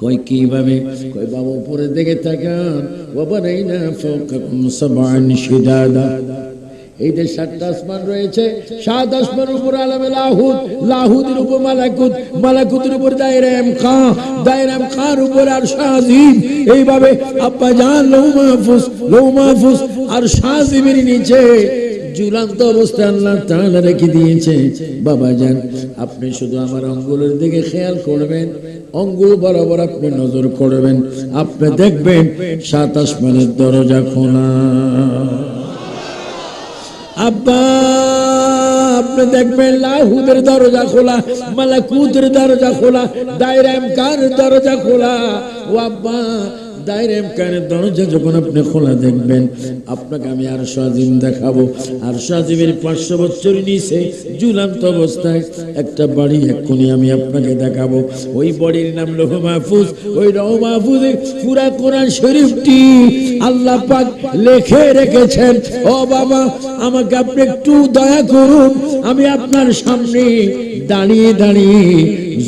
কই কীভাবে? কই বাবা বাবা নেই না শিদাদা। সাতটা আসমান রয়েছে, সাত আসমান উপর আলামে লাহুদ, লাহুদের উপর মালাকুত, মালাকুতের উপর দায়রাম খা, দায়রাম খার উপর আর শাহিম এইভাবে আব্বা জান লৌ মাহফুজ লৌ মাহফুজ আর শাহিমের নিচে ঝুলান্ত অবস্থায় আল্লাহ তাআলা রেখে দিয়েছে। বাবা যান, আপনি শুধু আমার অঙ্গুলের দিকে খেয়াল করবেন, অঙ্গুল বরাবর আপনি নজর করবেন। আপনি দেখবেন সাত আসমানের দরজা খোলা। আব্বা, আপনি দেখবেন লাহুদের দরজা খোলা, মালাকুতের দরজা খোলা দরজা খোলা। ও আব্বা দায়রাম কারের দরজা যখন আপনি খোলা দেখবেন, আপনাকে আমি আর সাজিম দেখাবো। আর সাজিমের পাঁচশো বছর নিচে ঝুলান্ত অবস্থায় একটা বাড়ি এক্ষুনি আমি আপনাকে দেখাবো। ওই বাড়ির নাম লোহ মাহফুজ, ওই রহ মাহফুজে পুরা কোরআন শরীফটি আল্লাহ পাক লেখে রেখেছেন। ও বাবা, আমাকে আপনি একটু দয়া করুন, আমি আপনার সামনে দাঁড়িয়ে দাঁড়িয়ে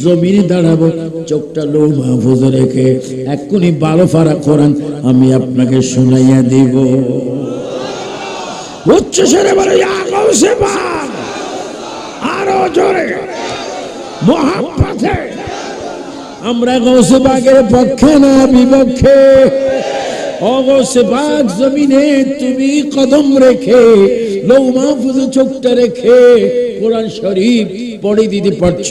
জমিনে দাঁড়াবো, চোখটা লো মাহফুজে রেখে এক্ষুনি বারো ফারা কোরআন আমি আপনাকে শোনাইয়া দিব। উচ্চ স্বরে বলে। আরও জোরে। আমরা গৌসে বাগের পক্ষে না, বিপক্ষে। অগৌসে জমিনে তুমি কদম রেখে লৌ মাহফুজে চোখটা রেখে কোরআন শরীফ পড়ে দিতে পারছ?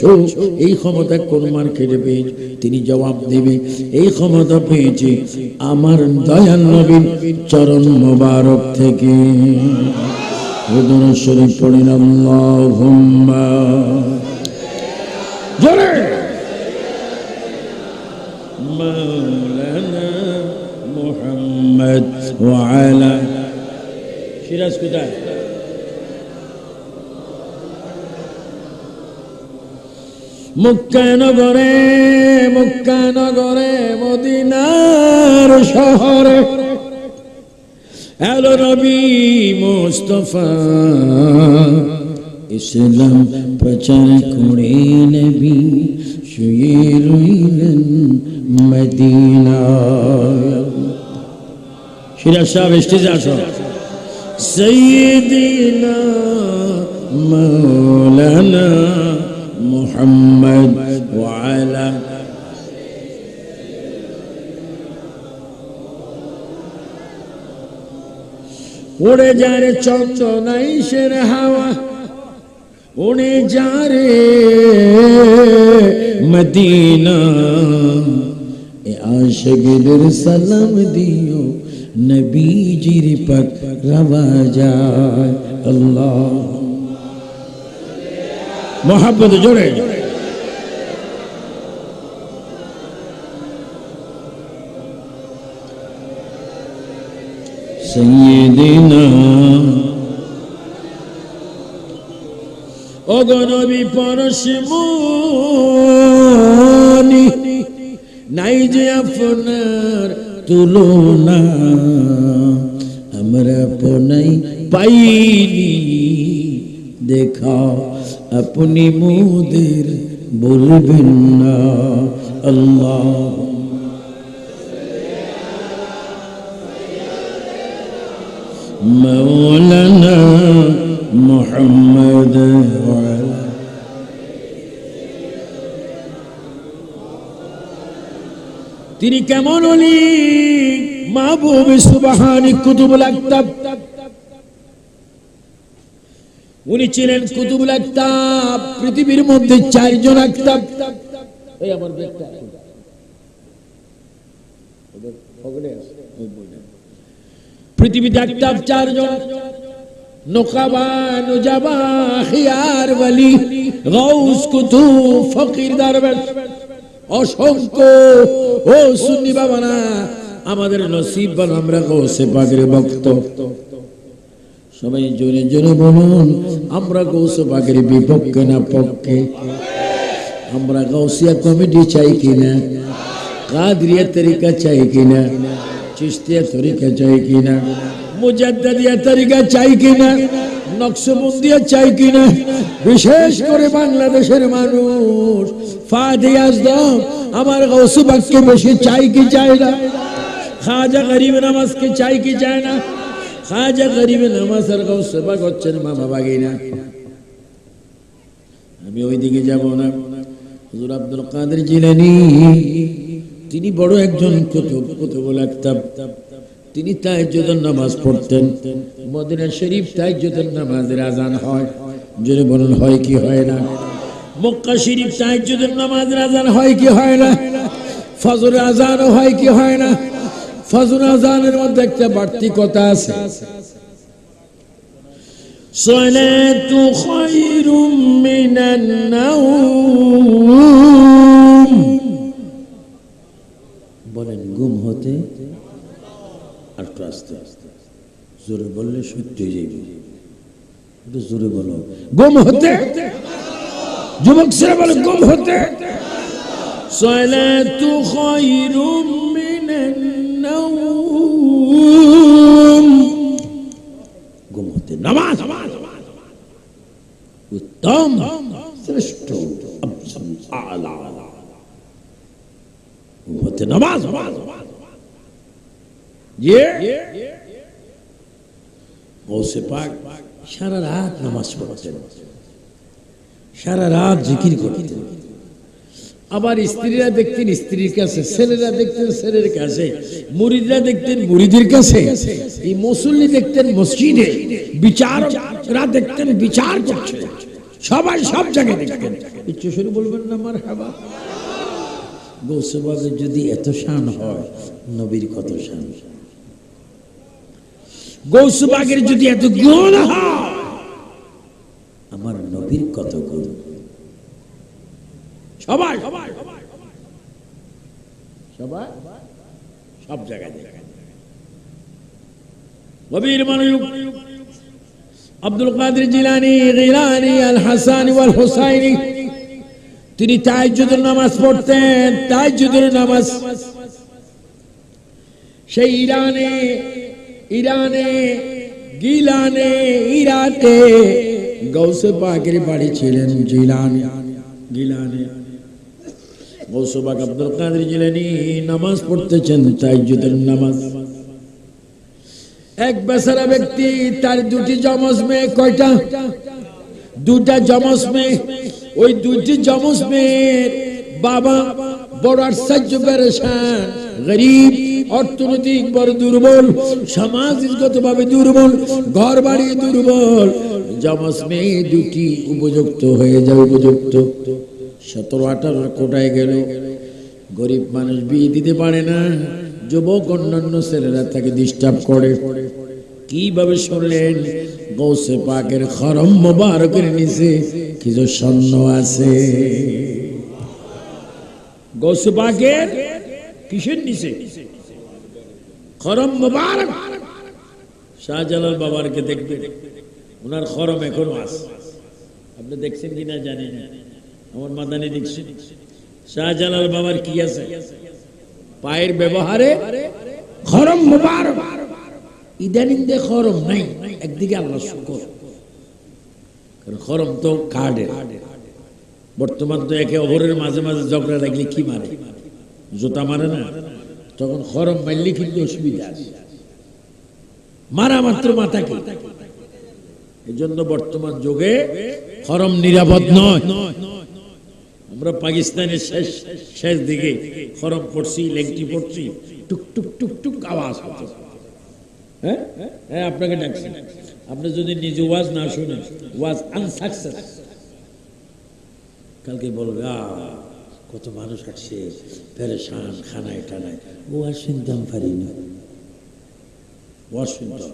এই ক্ষমতা কোন মার্কেটে পেয়েছে তিনি জবাব দেবে, এই ক্ষমতা পেয়েছে আমার দয়াল নবীন চরণ মোবারক থেকে। শরীফ জোরে! সিরাজ কোথায়? মুক্কানগরে মুক্কানগরে মদিনার শহরে। এলো নবী মুস্তফা ইসলাম প্রচার করে নবী, শুয়ে রইলেন মদিনায়। সিরাজ সাহেব স্টেজে আসো। সৈয়দিনা, মৌলানা মুহাম্মদ ওয়ালা উড়ে যারে চন্দনাইশের হাওয়া উড়ে যারে মদিনা। এ আশগদের সালাম দিও, নবীজির পাক রওয়া যায়। আল্লাহ মোহাম্মদ জোরে। সৈয়দিনা পরশমনি নাই যে আপনার তুলনা আমরা পনাই পাইনি দেখা আপনি মোদের বলবেন না আল্লাহ مولانا محمد وعلى তিনি কেমন হলি মাহবুব সুবাহানি কুতুবুল আক্তাব উনি ছিলেন কুতুবুল আক্তাব পৃথিবীর মধ্যে চারজন আক্তাব এই আমার। পৃথিবীতে আক্তাব চারজন। কুতুব, ফকির অসংখ্য। ও সুন্নি বাবানা আমাদের নসিব বল, আমরা গৌসে পাগের ভক্ত। সবাই জোরে জোরে বলুন, আমরা গৌসে পাগের বিপক্ষে না পক্ষে? আমরা গৌসিয়া কমিটি চাই কিনা? কাদরিয়া তরিকা চাই কিনা? চিস্তিয়া তরিকা চাই কিনা? মুজাদ্দিয়া তরিকা চাই কিনা? নকশবন্দিয়া চাই কিনা? বিশেষ করে বাংলাদেশের মানুষ, ফাদে আজদম, আমার গৌসুবাককে বেশি চাই কি চায় না? খাজা গরিব নামাজকে চাই কি চায় না? খাজা গরিব নামাজ আর গৌসুবাক হচ্ছেন মামা বাগিনা। আমি ওই দিকে যাব না। হুজুর আব্দুল কাদের জিলানি, তিনি বড় একজন কুতুব কুতুব লাগতাম তিনি তাহাজ্জুদের নামাজ পড়তেন। মদিনা শরীফ তাহাজ্জুদের নামাজের আজান হয়। যদি বলুন, হয় কি হয় না? মক্কা শরীফ তাহাজ্জুদের নামাজের আজান হয় কি হয় না? ফজর আজানও হয় কি হয় না? ফজর আজানের মধ্যে একটা বাড়তি কথা আছে। সলাতু খায়রুম মিনান বলেন, ঘুম হতে আর আস্তে আস্তে। জোরে বললে সত্যি একটু জোরে বলো। ঘুম হতে? যুবক ছেলে বলে, ঘুম হতে? সলাতু খায়রুম गुम होते नमाज़। उत्तम, श्रेष्ठ आला। गुम होते नमाज़। ये गौसे पाक सारा रात नमाज़ पढ़ते सारा रात ज़िक्र करते আবার স্ত্রীরা দেখতেন স্ত্রীর কাছে, ছেলেরা দেখতেন ছেলের কাছে মুরিদরা দেখতেন মুরিদের কাছে। এই মুসল্লি দেখতেন মসজিদে, বিচারকরা দেখতেন বিচার করছে। সবাই সব জায়গায় দেখতেন। ইচ্ছে শুরু বলবেন না আমার হাবা গৌসবাগের যদি এত শান হয়, নবীর কত শান? গৌসবাগের যদি এত গুণ হয়, আমার নবীর কত গুণ? সবাই। সবাই? সবাই সব জায়গায় মানুষ আব্দুল কাদের জিলানি গিলানি আল হাসান ওয়াল হুসাইনি তিনি তাহাজ্জুদের নামাজ পড়তেন তাহাজ্জুদের নামাজ। সেই ইরানে ইরানে গিলানে ইরাতে গৌসে পাকের বাড়ি ছিলেন জিলানি। গিলানে। গরিব, অর্থনৈতিক, বড় দুর্বল সামাজিকগত ভাবে দুর্বল ঘর বাড়ি দুর্বল। জমজ মেয়ে দুটি উপযুক্ত হয়ে যায়, উপযুক্ত। সতেরো আঠারো কোটায় গেল। গরিব মানুষ বিয়ে দিতে পারে না। যুবক অন্যান্য ছেলেরা তাকে ডিস্টার্ব করে। কীভাবে শুনলেন? গৌসে পাকের খরম মোবারকের নিচে কিছু স্বর্ণ আছে। গৌসে পাকের কিসের নিচে? খরম মোবারক। শাহজালাল বাবারকে দেখবে। ওনার খরম এখনও আছে। আপনি দেখছেন কিনা জানি না। আমার মাদানি দেখছেন শাহজালাল বাবার কি আছে? পায়ের ব্যবহারে খরম মোবারক। ইদানিং দে খরম নাই, একদিকে আল্লাহ শুকর। কারণ খরম তো কার্ডের। বর্তমান তো একে অপরের মাঝে মাঝে ঝগড়া লাগলে কি মারে? জোতা মারে না? তখন খরম মারলে কিন্তু অসুবিধা আছে। মারা মাত্র মাথা কি? এই জন্য বর্তমান যুগে খরম নিরাপদ নয়। আমরা পাকিস্তানের শেষ শেষ দিকে খরম পড়ছি লেংটি পড়ছি, টুক টুক টুক টুক আওয়াজ হতো হ্যাঁ? হ্যাঁ আপনাকে ডাকছি। আপনি যদি নিজে ওয়াজ না শুনেন, ওয়াজ আনসাকসেস কালকে বলবে কত মানুষ আসছে পেরেশান, খানায় টানায়। ওয়াজ শুনতাম পারি না ওয়াজ শুনতাম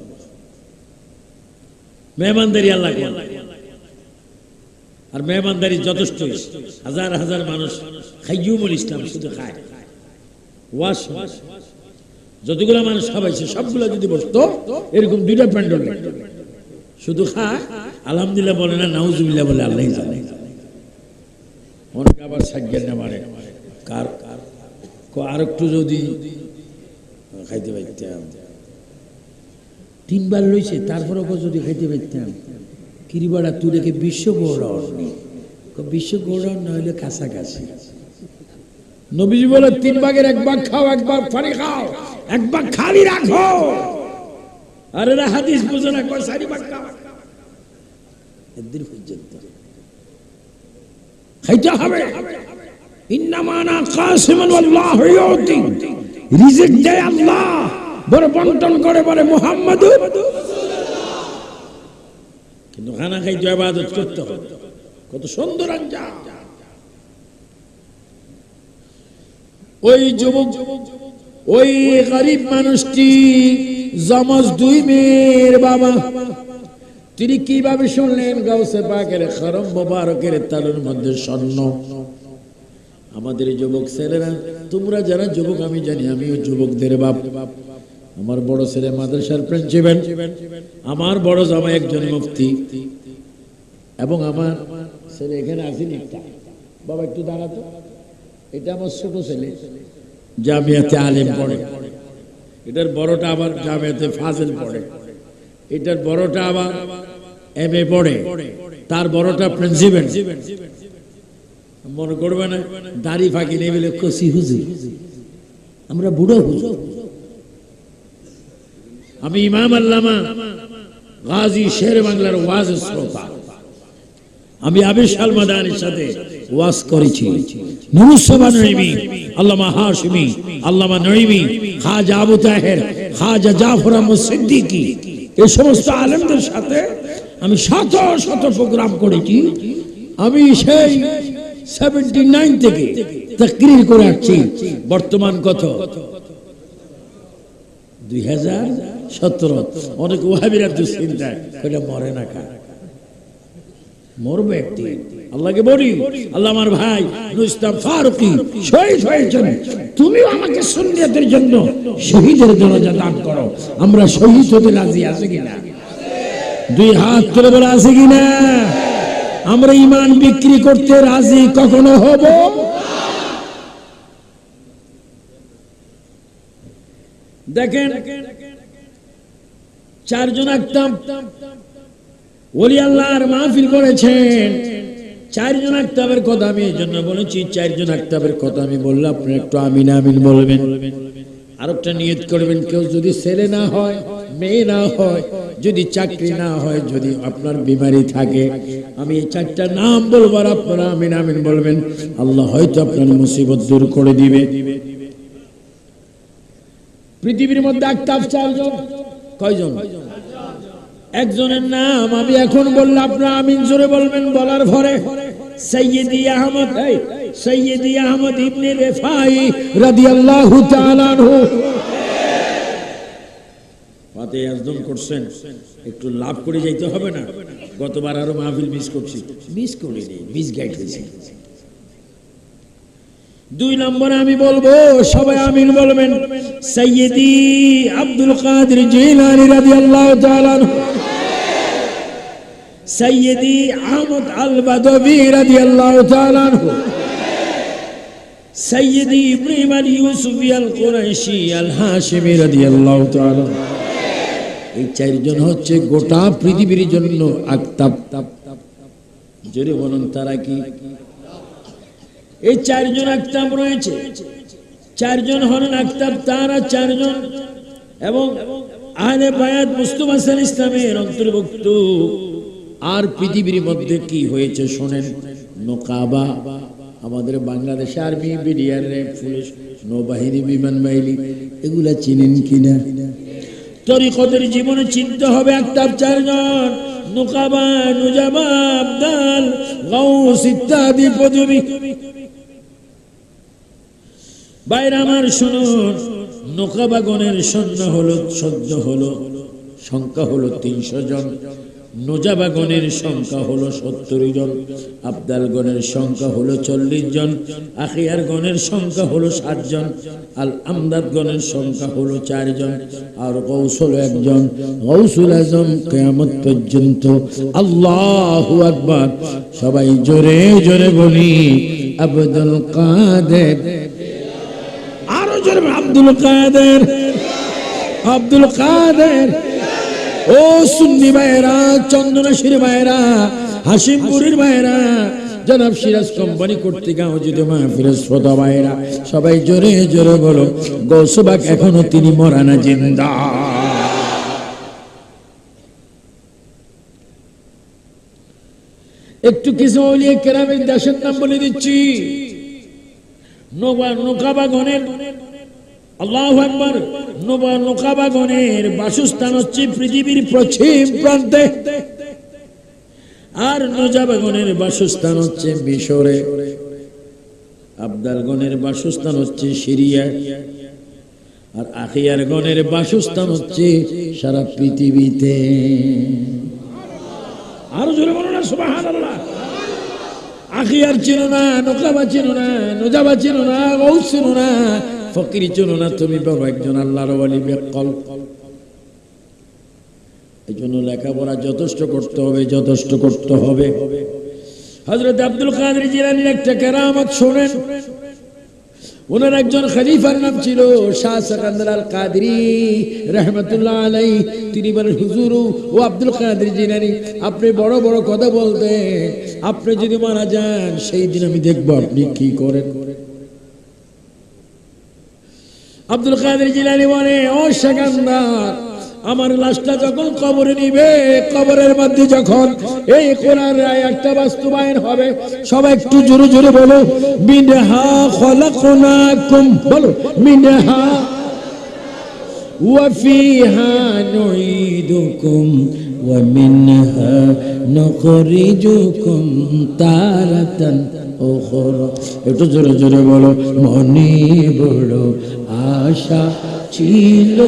মেহমানদারি আল্লাহ। আর মেহমানদারি যথেষ্ট হাজার হাজার মানুষ খাইয়ুমুল ইসলাম শুধু খায়। ওয়াজ শুনে। যতগুলো মানুষ খাবাইছে সবগুলো যদি বসতো, এরকম দুইটা প্যান্ডল। শুধু খায়, আলহামদুলিল্লাহ বলে না, নাউজুবিল্লাহ বলে, আল্লাহ জানে। অনেকে আবার সাজ্ঞান না মারে। কার আর একটু যদি খাইতে পাইতাম। তিনবার লইছে তারপরে যদি খাইতে পারতাম কিরিবাড়া, তুই রেখে বিশ্ব গৌরব বিশ্ব গৌরব না হলে কাছাকাছি। নবীজি বলে, তিন ভাগের এক ভাগ খাও, এক ভাগ ফানি খাও, এক ভাগ খালি রাখো। আরে না হাদিস বুঝো না, কয় সারি ভাগ খাও। একদিন পর্যন্ত। খাইতে হবে। ইন্নামানা কাসিমান আল্লাহু ইউতি। রিজিক দেয় আল্লাহ। বড় বন্টন করে বলে মুহাম্মদ করতে হবে। কত সুন্দর ওই যুবক, ওই গরিব মানুষটি জমজ দুই মেয়ের বাবা। তিনি কীভাবে শুনলেন? গাউসে পাকের খরম মোবারকের তালুর মধ্যে স্বর্ণ। আমাদের যুবক ছেলেরা, তোমরা যারা যুবক, আমি জানি, আমিও যুবকদের বাপ বাপ। আমার বড় ছেলে মাদ্রাসার প্রিন্সিপাল আমার বড় জামাই একজন মুফতি, এবং আমার ছেলে এখানে আসেনি বাবা, একটু দাঁড়াতো এটা আমার ছোট ছেলে, জামিয়াতে আলেম পড়ে। এটার বড়টা আবার জামিয়াতে ফাজেল পড়ে। এটার বড়টা আবার এম এ পড়ে। তার বড়টা প্রিন্সিপাল মনে করবে না, দাড়ি ফাঁকি নেই বলে কষি হুজুর, আমরা বুড়ো হুজুর। আমি ইমাম আল্লামা গাজী শের বাংলার ওয়াজ শ্রোতা। আমি আবিশাল মাদানির সাথে ওয়াজ করেছি। নুরুসবা নঈমি, আল্লামা হাশমি, আল্লামা নঈমি, খাজা আবু তাহের, খাজা জাফর আহমদ সিদ্দিকী এই সমস্ত আলেমদের সাথে আমি শত শত প্রোগ্রাম করেছি। আমি সেই সেভেন্টি নাইন থেকে তাকরির করে আসছি। বর্তমান কত? দুই হাজার? অনেক ওহাবিরা দুশ্চিন্তায় এটা মরে না মরবে একটি। আল্লাহকে বলি, আল্লাহ আমার ভাই নুস্তাম ফারুকি, শহীদ হয়েছেন। আমাকে জন্য শহীদের দান করো। আমরা শহীদ হতে রাজি আছে কিনা? দুই হাত তুলে আছে কিনা? আমরা ইমান বিক্রি করতে রাজি কখনো হব? দেখেন চারজন একদম ওলি আল্লাহর মাহফিল করেছেন। চারজন আক্তাবের কথা আমি এই জন্য বলেছি, চারজন আক্তাবের কথা আমি বললাম আপনি একটু আমিন আমিন বলবেন। আর একটা নিয়ত করবেন, কেউ যদি ছেলে না হয়, মেয়ে না হয়, যদি চাকরি না হয়, যদি আপনার বিমারি থাকে, আমি এই চারটা নাম বলব আর আপনারা আমিন আমিন বলবেন। আল্লাহ হয়তো আপনার মুসিবত দূর করে দিবে। পৃথিবীর মধ্যে আক্তাব চারজন। কয়জন? একজনের নাম আমি এখন বললাম আপনার আমিন জোরে বলবেন, বলার পরে সৈয়দি আহমদ সৈয়দি আহমদ ইবনে রেফাই রাদিয়াল্লাহু তাআলা আনহু। পাতে আজদম করছেন, একটু লাভ করে যাইতে হবে না। গতবার আরও মাহফিল মিস করছি। মিস করিনি মিস গাইড হয়েছি। দুই নম্বরে আমি বলব, সবাই আমিন বলবেন। সৈয়দি আব্দুল কাদের জিলানি রাদিয়াল্লাহু তাআলা সৈয়দি আহমদ আল বাদবি রাদিয়াল্লাহু তাআলা সৈয়দি ইব্রাহিম আল আল কুরাইশি আল হাশিমি তাআলা এই চারজন হচ্ছে গোটা পৃথিবীর জন্য জোরে বলুন, তারা কি? এই চারজন আক্তাব রয়েছে। চারজন হলেন আক্তাব তারা চারজন এবং আহলে বায়াত মুস্তফা সাল ইসলামের অন্তর্ভুক্ত। আর পৃথিবীর মধ্যে কি হয়েছে শোনেন। নোকাবা আমাদের বাংলাদেশ আর্মি বিডিআর পুলিশ, নৌবাহিনী, বিমান বাহিনী, এগুলা চিনেন কিনা? তরিকতের জীবনে চিনতে হবে আক্তাব চারজন। নোকাবা নুজাবা আবদাল, গাউস ইত্যাদি পদবী। বাইরে আমার শুনুন। নোকাবাগনের সৈন্য হলো সদ্য হলো, সংখ্যা হলো তিনশো জন। নোজাবাগনের সংখ্যা হলো সত্তর জন। আবদালগণের সংখ্যা হলো চল্লিশ জন। আখিয়ার গণের সংখ্যা হলো ষাট জন। আল আমদাদ গণের সংখ্যা হলো চারজন আর কৌশল একজন। গৌসুল আজম কেয়ামত পর্যন্ত আল্লাহু আকবার। সবাই জোরে জোরে বলি, আব্দুল কাদের আব্দুল কাদের আব্দুল কাদের। ও সুন্নি ভাইয়েরা চন্দনাশির ভাইয়েরা, হাসিমপুরের ভাইয়েরা, জনাব সিরাজ কোম্পানি কর্তৃক আয়োজিত মাহফিলের শ্রোতা ভাইয়েরা, সবাই জোরে জোরে বলো গৌসবাক এখনও তিনি মরানা জিন্দা? একটু কিছু অলিয়ে কেরামের দেশের নাম বলে দিচ্ছি। নোবা নোকাবাগনের আল্লাহ বাসস্থান হচ্ছে পৃথিবীর পশ্চিম প্রান্তে। আর নোজাবাগনের বাসস্থান হচ্ছে মিশরে। আবদালগণের বাসস্থান হচ্ছে সিরিয়া। আর আখিয়ার গণের বাসস্থান হচ্ছে সারা পৃথিবীতে। আরও জোরে বলো না আখিয়ার চিনো না, নোকাবা চিনো না, নোজাবা চিনো না গৌস চিনো না ফকির চিনো না, তুমি বাবা একজন আল্লাহর ওয়ালি বেকল। এই জন্য লেখাপড়া যথেষ্ট করতে হবে, যথেষ্ট করতে হবে। হজরত আব্দুল কাদের জিলানির একটা কেরামত শোনেন। ওনার একজন খলিফার নাম ছিল শাহ সেকান্দার আল কাদরি, রহমতুল্লাহ আলাই তিনি বলেন, হুজুর, ও আব্দুল কাদের জিলানি, আপনি বড় বড় কথা বলতেন। আপনি যদি মারা যান, সেই দিন আমি দেখব আপনি কি করেন। আব্দুল কাদের জিলানি বলে ও সেকান্দার আমার লাশটা যখন কবরে নিবে কবরের মধ্যে যখন এই কোরআন রায় একটা বাস্তবায়ন হবে সবাই একটু জোরে জোরে বলো মিনহা খলাকনাকুম বলো মিনহা وفيها نعيدكم ومنها نخرجكم تارة أخرى একটু জোরে জোরে বলো মনে বড় আশা ছিল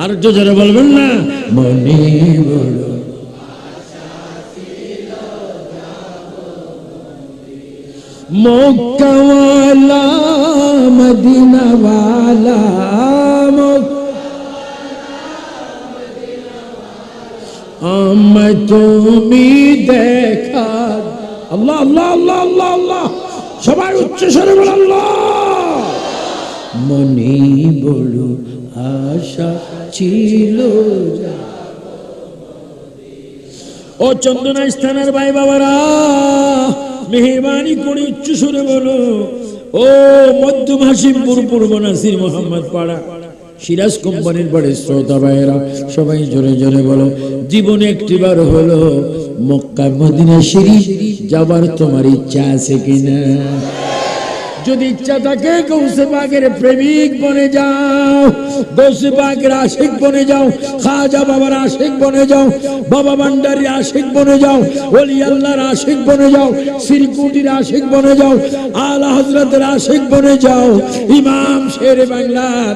আর একটু জোরে বলবেন না? মনে মক্কাওয়ালা, মদিনাওয়ালা তুমি দেখা আল্লাহ আল্লাহ আল্লাহ আল্লাহ। আল্লাহ সবাই উচ্চ স্বরে বল আল্লাহ। মনে বড় আশা ছিল ও চন্দনা স্থানের ভাই বাবারা, মেহরবানি করে উচ্চ সুরে বলো, ও মধ্যম হাসিমপুর পূর্ব নাসির মোহাম্মদ পাড়া, সিরাজ কোম্পানির বাড়ি শ্রোতা ভাইয়েরা, সবাই জোরে জোরে বলো, জীবনে একটিবার হলো মক্কা মদিনা শরীফ, যাবার তোমার ইচ্ছা আছে কিনা? যদি ইচ্ছা থাকে গৌসে পাকের প্রেমিক বনে যাও গৌসে বাগের আশিক বনে যাও, খাজা বাবার আশিক বনে যাও, বাবা ভান্ডারির আশিক বনে যাও অলি আল্লাহর আশিক বনে যাও, শ্রীকুটির আশিক বনে যাও, আলা হজরতের আশিক বনে যাও, ইমাম শের বাংলার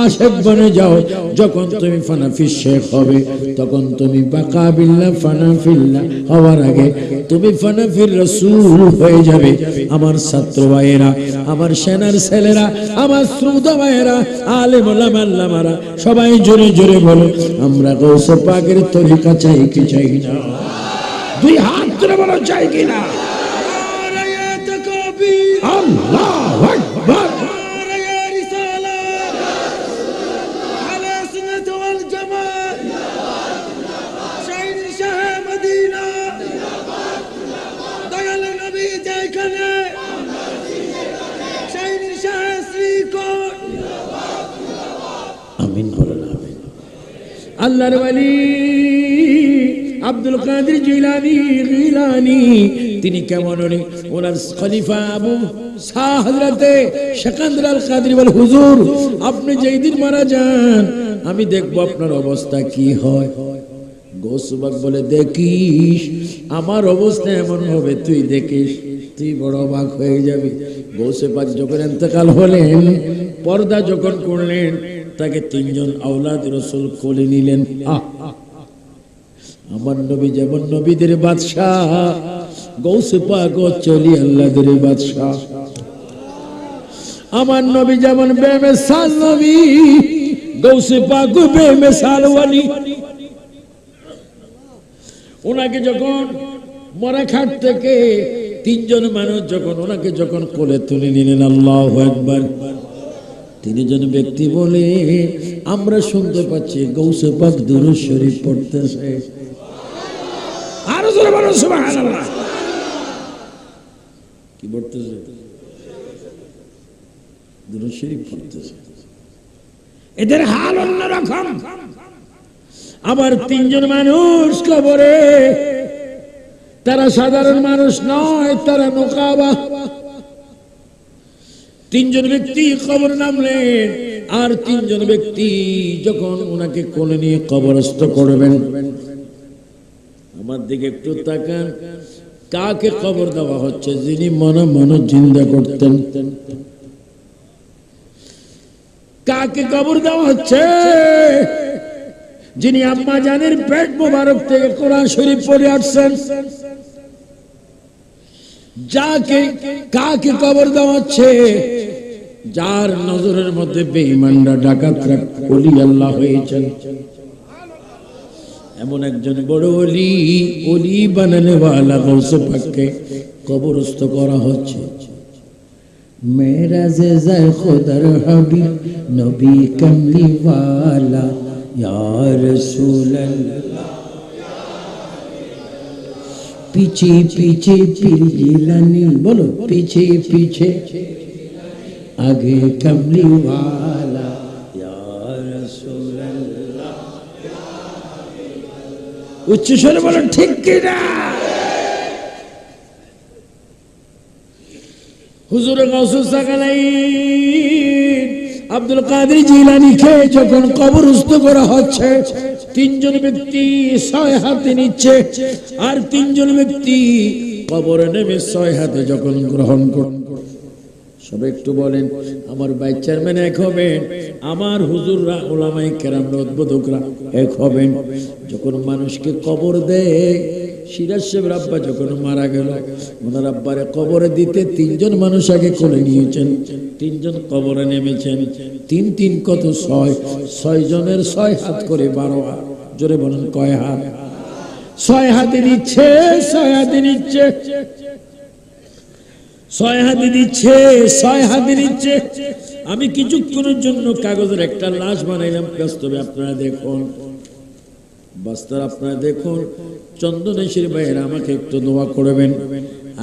আশেক বনে যাও, যখন তুমি ফানাফি শেখ হবে, তখন তুমি বাকা বিল্লা ফানাফিল্লা হওয়ার আগে তুমি ফানাফির রসুল হয়ে যাবে। আমার ছাত্র ভাইয়েরা, আমার সেনার ছেলেরা, আমার শ্রোতা ভাইয়েরা, আলেম আল্লামারা, সবাই জোরে জোরে বলো, আমরা গৌসে পাকের তরিকা চাই কি চাই না? দুই হাত ধরে বলো, চাই কি না? আল্লাহ আল্লাহর ওয়ালি আব্দুল কাদের জিলানি, গিলানি, তিনি কেমন হলেন ওনার খলিফা আবু শাহ হযরতে সেকান্দর আল কাদরি বল, হুজুর, আপনি যেই দিন মারা যান, আমি দেখব আপনার অবস্থা কি হয়। গোসবাক বলে, দেখিস, আমার অবস্থা এমন হবে, তুই দেখিস, তুই বড় অবাক হয়ে যাবি। গৌসে পাক যখন এতেকাল হলেন, পর্দা যখন করলেন তাকে তিনজন আওলাদ রসুল কোলে নিলেন। আমার নবী যেমন নবীদের বাদশাহ, গৌসে পাক চলি আল্লাহদের বাদশাহ। আমার নবী যেমন বেমেসাল নবী, গৌসে পাক বেমেসাল ওয়ালি। ওনাকে যখন মরা খাট থেকে তিনজন মানুষ যখন ওনাকে যখন কোলে তুলে নিলেন, আল্লাহ একবার তিনজন ব্যক্তি বলে, আমরা শুনতে পাচ্ছি গৌসে পাক দুরুদ শরীফ পড়তেছে। কি পড়তেছে? এদের হাল অন্যরকম। আবার তিনজন মানুষ কবরে, তারা সাধারণ মানুষ নয়, তারা নোকাবা তিনজন ব্যক্তি কবর নামলেন। আর তিনজন ব্যক্তি যখন ওনাকে কোলে নিয়ে কবরস্থ করবেন, আমার দিকে একটু তাকান। কাকে কবর দেওয়া হচ্ছে? যিনি মনে মনে জিন্দা করতেন। কাকে কবর দেওয়া হচ্ছে? যিনি আম্মা জানের পেট মোবারক থেকে কোরআন শরীফ পড়ে আসছেন। যাকে কাকে কবর দেওয়া হচ্ছে, যার নজরের মধ্যে বেঈমানরা ডাকাতরা অলি আল্লাহ হয়েছেন। এমন একজন বড় অলি অলি বানানে ওয়ালা গৌসে পাককে কবরস্থ করা হচ্ছে। মেরাজে যায় খোদার হাবি নবী কমলি ওয়ালা ইয়া রাসূলুল্লাহ। পিছে পিছে পিলজিলানি বলো, পিছে পিছে। আগে কমলিওয়ালা উচ্চ স্বরে বলো, ঠিক কিনা? হুজুর গৌসুস আব্দুল কাদের জিলানিকে যখন কবরস্থ করা হচ্ছে, তিনজন ব্যক্তি ছয় হাতে নিচ্ছে, আর তিনজন ব্যক্তি কবরে নেমে ছয় হাতে যখন গ্রহণ করুন সব একটু বলেন, আমার ভাইস চেয়ারম্যান এক হবেন, আমার হুজুররা ওলামাই কেরাম উদ্বোধকরা এক হবেন। যখন মানুষকে কবর দেয় যখন মারা গেল, ওনার আব্বারে কবরে দিতে তিনজন মানুষ আগে কোলে নিয়েছেন, তিনজন কবরে নেমেছেন। তিন তিন কত ছয় ছয় জনের ছয় হাত করে বারো হাত। জোরে বলেন, কয় হাত? ছয় হাতে নিচ্ছে ছয় হাতে নিচ্ছে। ছয় হাতে দিচ্ছে, ছয় হাতে দিচ্ছে আমি কিছুক্ষণের জন্য কাগজের একটা লাশ বানাইলাম বাস্তবে আপনারা দেখুন। বাস্তব আপনারা দেখুন চন্দনেশ্বরী ভাইয়ের, আমাকে একটু দোয়া করবেন।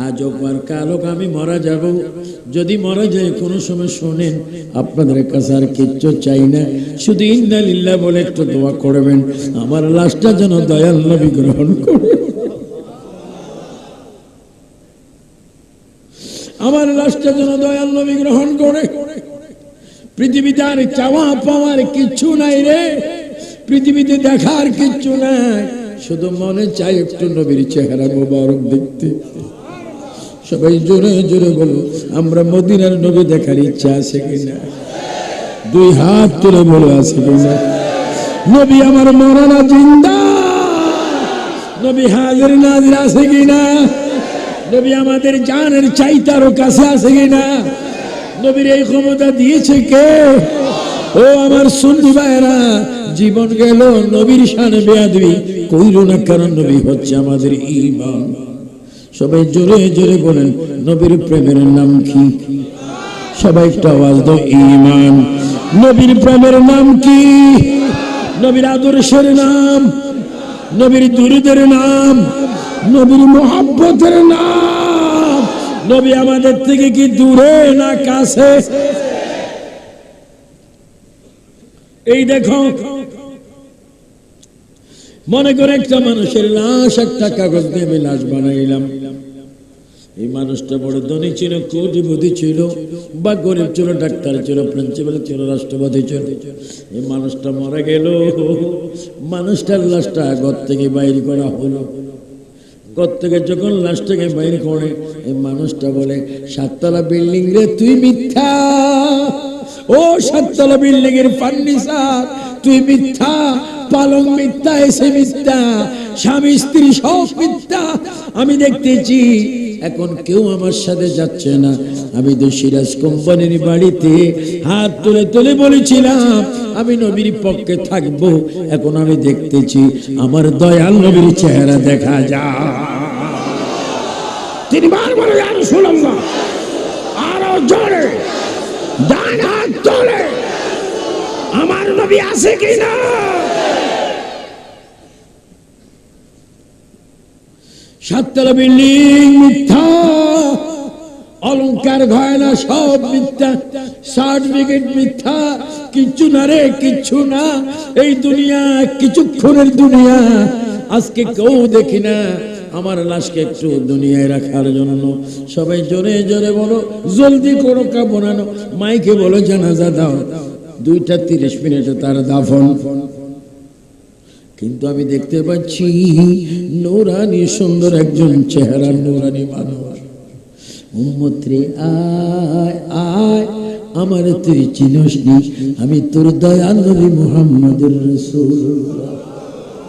আজ একবার কাল আমি মারা যাব। যদি মারা যায়, কোনো সময় শোনেন, আপনাদের কাছে আর কিচ্ছু চাই না। শুধু ইন্দালিল্লাহ বলে একটু দোয়া করবেন। আমার লাশটা যেন দয়াল নবী গ্রহণ করে। আমার লাশটা যেন দয়াল নবী গ্রহণ করে। পৃথিবীতে আর চাওয়া পাওয়ার কিচ্ছু নাই রে। পৃথিবীতে দেখার কিচ্ছু নাই। শুধু মনে চাই একটু নবীর চেহারা মোবারক দেখতে। সবাই জোরে জোরে বলো, আমরা মদিনার নবী দেখার ইচ্ছা আছে কিনা? দুই হাত তুলে বলে, আছে কিনা? নবী আমার মরানা জিন্দা। নবী হাজির নাজির আছে কিনা? নবী আমাদের জানের চাইতারও কাছে আছে কিনা? নবীর এই ক্ষমতা দিয়েছে কে? ও আমার সুন্নি ভাইরা জীবন গেল নবীর শানে বেয়াদবি। কইল না কারণ নবী হচ্ছে আমাদের ইমান সবাই জোরে জোরে বলেন, নবীর প্রেমের নাম কি? সবাই একটা আওয়াজ দাও ইমান নবীর প্রেমের নাম কি? নবীর আদর্শের নাম? নবীর দুরুদের নাম? নবীর মোহাব্বতের নাম? নবী আমাদের থেকে কি দূরে না কাছে? এই দেখো, মনে করে একটা মানুষের লাশ, একটা কাগজ দিয়ে আমি লাশ বানাইলাম। এই মানুষটা বড় ধনী ছিল, কোটিপতি ছিল, বা গরিব ছিল, ডাক্তার ছিল প্রিন্সিপাল ছিল, রাষ্ট্রপতি ছিল। এই মানুষটা মারা গেল। মানুষটার লাশটা ঘর থেকে বাইর করা হলো। ঘর থেকে যখন লাশটাকে বাইর করে, এই মানুষটা বলে, সাততলা বিল্ডিং রে, তুই মিথ্যা! ও সাততলা বিল্ডিং এর ফার্নিচার, তুই মিথ্যা, পালং মিথ্যা, এসে মিথ্যা, স্বামী স্ত্রী সব মিথ্যা। আমি দেখতেছি, এখন কেউ আমার সাথে যাচ্ছে না। আমি তো সিরাজ কোম্পানির বাড়িতে হাত তুলে তুলে বলেছিলাম, আমি নবীর পক্ষে থাকব। এখন আমি দেখতেছি, আমার দয়াল নবীর চেহারা দেখা যায়। তিনি বারবার আর শুনলাম আরও জোরে। ডান হাত তোলে আমার নবী আছে কিনা? সাততলা বিল্ডিং মিথ্যা, অলংকার গয়না সব মিথ্যা সার্টিফিকেট মিথ্যা কিচ্ছু না রে কিচ্ছু না। এই দুনিয়া কিছুক্ষণের দুনিয়া, আজকে কেউ দেখি না। আমার লাশকে একটু দুনিয়ায় রাখার জন্য। সবাই জোরে জোরে বলো, জলদি করো কাপড়ানো মাইকে বলো, জানাজা দাও। দুইটা তিরিশ মিনিটে তার দাফন। কিন্তু আমি দেখতে পাচ্ছি নোরানি সুন্দর একজন চেহারা নোরানি মানুষ। উম্মত্রে, আয় আয়, আমার তুই চিনস আমি তোর দয়াল নবী মুহাম্মদুর রাসূলুল্লাহ।